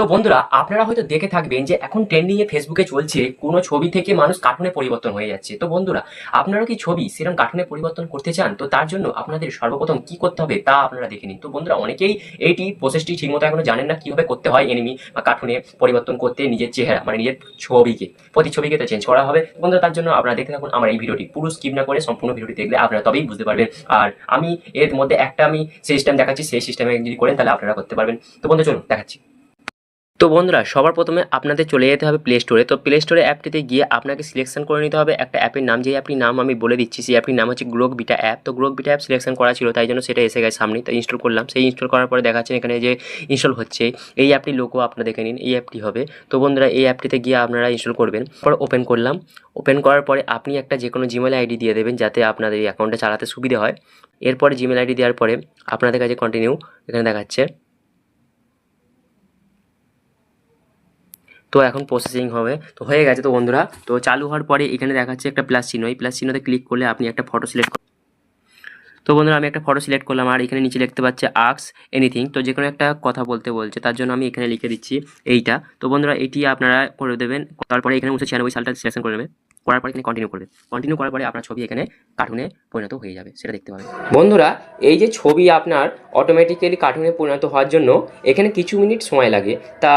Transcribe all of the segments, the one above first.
তো বন্ধুরা, আপনারা হয়তো দেখে থাকবেন যে এখন ট্রেন্ডিং এ ফেসবুকে চলছে কোনো ছবি থেকে মানুষ কার্টুনে পরিবর্তন হয়ে যাচ্ছে। তো বন্ধুরা, আপনারা কি ছবি সেরকম কার্টুনে পরিবর্তন করতে চান? তো তার জন্য আপনাদের সর্বপ্রথম কি করতে হবে তা আপনারা দেখে নিন। তো বন্ধুরা, অনেকেই এইটি প্রসেসটি ঠিকমতো এখনও জানেন না কীভাবে করতে হয় এনিমি বা কার্টুনে পরিবর্তন করতে নিজের চেহারা মানে নিজের ছবিকে প্রতিছবিকে তো চেঞ্জ করা হবে। বন্ধুরা, তার জন্য আপনারা দেখতে থাকুন আমার এই ভিডিওটি। পুরো স্কিপ না করে সম্পূর্ণ ভিডিওটি দেখলে আপনারা তবেই বুঝতে পারবেন। আর আমি এর মধ্যে একটা আমি সিস্টেম দেখাচ্ছি, সেই সিস্টেমে যদি করেন তাহলে আপনারা করতে পারবেন। তো বন্ধু চলুন দেখাচ্ছি। তো বন্ধুরা, সবার প্রথমে আপনাদের চলে যেতে হবে প্লে স্টোরে তো প্লে স্টোরে অ্যাপটিতে গিয়ে আপনাকে সিলেকশন করে নিতে হবে একটা অ্যাপের নাম। যে অ্যাপটির নাম আমি বলে দিচ্ছি, সেই অ্যাপটির নাম হচ্ছে গ্রোক বিটা অ্যাপ তো গ্রোক বিটা অ্যাপ সিলেকশন করা ছিল, তাই জন্য সেটা এসে গেছে সামনে। তো ইনস্টল করলাম। সেই ইনস্টল করার পরে দেখাচ্ছেন এখানে যে ইনস্টল হচ্ছে। এই অ্যাপটি লোকও আপনারা দেখে নিন, এই অ্যাপটি হবে। তো বন্ধুরা, এই অ্যাপটিতে গিয়ে আপনারা ইনস্টল করবেন। পর ওপেন করলাম। ওপেন করার পরে আপনি একটা যে কোনো জিমেল আইডি দিয়ে দেবেন, যাতে আপনাদের এই অ্যাকাউন্টটা চালাতে সুবিধা হয়। এরপরে জিমেল আইডি দেওয়ার পরে আপনাদের কাছে কন্টিনিউ এখানে দেখাচ্ছে। তো এখন প্রসেসিং হবে। তো হয়ে গেছে তো বন্ধুরা, তো চালু হওয়ার পরে এখানে দেখাচ্ছে একটা প্লাস চিহ্ন। এই প্লাস চিহ্নতে ক্লিক করলে আপনি একটা ফটো সিলেক্ট তো বন্ধুরা, আমি একটা ফটো সিলেক্ট করলাম, আর এখানে নিচে লিখতে পাচ্ছে আক্স এনিথিং তো যে কোনো একটা কথা বলতে বলছে, তার জন্য আমি এখানে লিখে দিচ্ছি এইটা। তো বন্ধুরা, এটি আপনারা করে দেবেন, তারপরে এখানে উনিশশো ছিয়ানব্বই সালটা সিলেকশন করে নেবেন করার পরে এখানে কন্টিনিউ করবে। কন্টিনিউ করার পরে আপনার ছবি এখানে কার্টুনে পরিণত হয়ে যাবে, সেটা দেখতে পাবেন। বন্ধুরা, এই যে ছবি আপনার অটোমেটিক্যালি কার্টুনে পরিণত হওয়ার জন্য এখানে কিছু মিনিট সময় লাগে। তা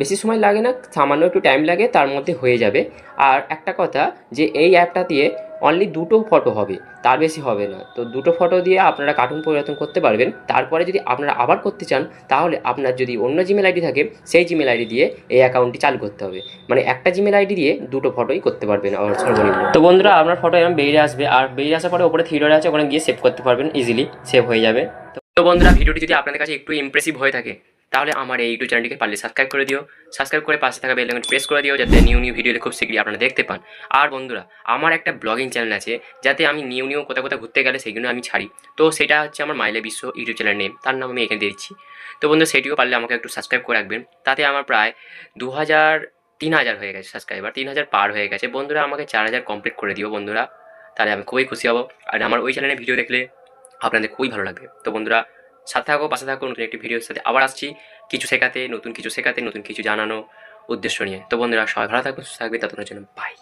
বেশি সময় লাগে না, সামান্য একটু টাইম লাগে, তার মধ্যে হয়ে যাবে। আর একটা কথা, যে এই অ্যাপটা দিয়ে অনলি দুটো ফটো হবে, তার বেশি হবে না। তো দুটো ফটো দিয়ে আপনারা কার্টুন পরিবর্তন করতে পারবেন। তারপরে যদি আপনারা আবার করতে চান, তাহলে আপনার যদি অন্য জিমেল আইডি থাকে, সেই জিমেল আইডি দিয়ে এই অ্যাকাউন্টটি চালু করতে হবে। মানে একটা জিমেল আইডি দিয়ে দুটো ফটোই করতে পারবেন সর্বনিম্ন। তো বন্ধুরা, আপনার ফটো এরকম বেরিয়ে আসবে, আর বেরিয়ে আসার পরে ওপরে থিয়েটার আছে, ওখানে গিয়ে সেভ করতে পারবেন ইজিলি সেভ হয়ে যাবে। তো বন্ধুরা, ভিডিওটি যদি আপনাদের কাছে একটু ইমপ্রেসিভ হয়ে থাকে তাহলে আমার এই ইউটিউব চ্যানেলটিকে পারলে সাবস্ক্রাইব করে দিও। সাবস্ক্রাইব করে পাশে থাকা বেল প্রেস করে দিও, যাতে নিউ নিউ ভিডিও খুব শীঘ্রই আপনারা দেখতে পান। আর বন্ধুরা, আমার একটা ব্লগিং চ্যানেল আছে, যাতে আমি নিউ নিউ কোথাও কোথাও ঘুরতে গেলে সেগুলো আমি ছাড়ি। তো সেটা হচ্ছে আমার মাইলে বিশ্ব ইউটিউব চ্যানেল নেম তার নাম আমি এখানে দিচ্ছি। তো বন্ধু সেটিও পারলে আমাকে একটু সাবস্ক্রাইব করে রাখবেন। তাতে আমার প্রায় দু হাজার তিন হাজার হয়ে গেছে সাবস্ক্রাইবার তিন হাজার পার হয়ে গেছে। বন্ধুরা, আমাকে চার হাজার কমপ্লিট করে দিও বন্ধুরা, তাহলে আমি খুবই খুশি হব। আর আমার ওই চ্যানেলে ভিডিও দেখলে আপনাদের খুবই ভালো লাগবে। তো বন্ধুরা সাথে থাকো, পাশে থাকো, নতুন একটি ভিডিওর সাথে আবার আসছি। কিছু শেখাতে, নতুন কিছু শেখাতে, নতুন কিছু জানানো উদ্দেশ্য নিয়ে। তো বন্ধুরা, সবাই ভালো থাকবে সুস্থ থাকবে তাদের জন্য বাই